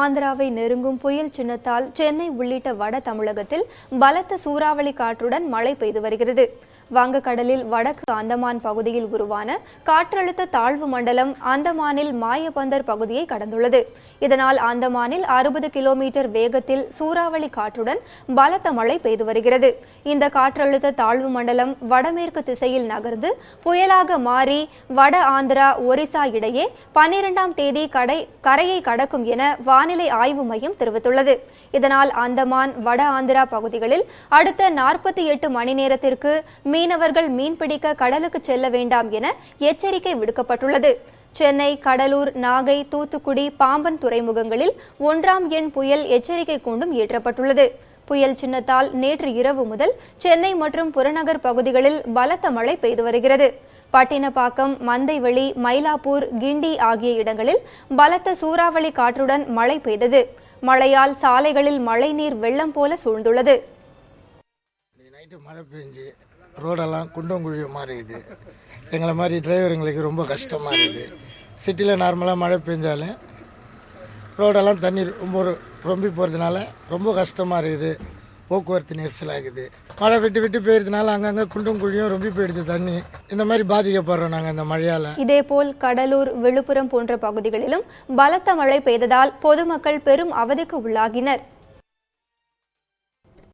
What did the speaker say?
ஆந்திராவை நெருங்கும் புயல் சின்னத்தால் சென்னை உள்ளிட்ட வட தமிழகத்தில் பலத்த சூறாவளி காற்றுடன் மழை பெய்து வருகிறது. வங்கக்கடலில் வடக்கு அந்தமான் பகுதியில் உருவான காற்றழுத்த தாழ்வு மண்டலம் அந்தமானில் மாயபந்தர் பகுதியை கடந்துள்ளது. இதனால் அந்தமானில் அறுபது கிலோமீட்டர் வேகத்தில் சூறாவளி காற்றுடன் பலத்த மழை பெய்து வருகிறது. இந்த காற்றழுத்த தாழ்வு மண்டலம் வடமேற்கு திசையில் நகர்ந்து புயலாக மாறி வட ஆந்திரா ஒரிசா இடையே பன்னிரெண்டாம் தேதி கடை கரையை கடக்கும் என வானிலை ஆய்வு மையம் தெரிவித்துள்ளது. இதனால் அந்தமான் வட ஆந்திரா பகுதிகளில் அடுத்த நாற்பத்தி எட்டு மணி நேரத்திற்கு மீ மீனவர்கள் மீன்பிடிக்க கடலுக்கு செல்ல வேண்டாம் என எச்சரிக்கை விடுக்கப்பட்டுள்ளது. சென்னை கடலூர் நாகை தூத்துக்குடி பாம்பன் துறைமுகங்களில் ஒன்றாம் எண் புயல் எச்சரிக்கை கூண்டும் ஏற்றப்பட்டுள்ளது புயல் சின்னத்தால் நேற்று இரவு முதல் சென்னை மற்றும் புறநகர் பகுதிகளில் பலத்த மழை பெய்து வருகிறது. பட்டினப்பாக்கம் மந்தைவெளி மயிலாப்பூர் கிண்டி ஆகிய இடங்களில் பலத்த சூறாவளி காற்றுடன் மழை பெய்தது. மழையால் சாலைகளில் மழைநீர் வெள்ளம் போல சூழ்ந்துள்ளது. நைட்டு மழை பெஞ்சு ரோடெல்லாம் குண்டும் குழியும் மாதிரி இருக்குது எங்களை மாதிரி டிரைவருங்களுக்கு ரொம்ப கஷ்டமாக இருக்குது. சிட்டியில் நார்மலாக மழை பெஞ்சாலும் ரோடெல்லாம் தண்ணி ரொம்ப ரொம்பி போகிறதுனால ரொம்ப கஷ்டமாக இருக்குது. போக்குவரத்து நெரிசலாகுது. மழை விட்டு விட்டு போயிருந்தனால அங்கங்கே குண்டும் குழியும் ரொம்பி போயிடுது தண்ணி. இந்த மாதிரி பாதிக்கப்படுறோம் நாங்கள் இந்த மழையால். இதேபோல் கடலூர் விழுப்புரம் போன்ற பகுதிகளிலும் பலத்த மழை பெய்ததால் பொதுமக்கள் பெரும் அவதிக்கு உள்ளாகினர்.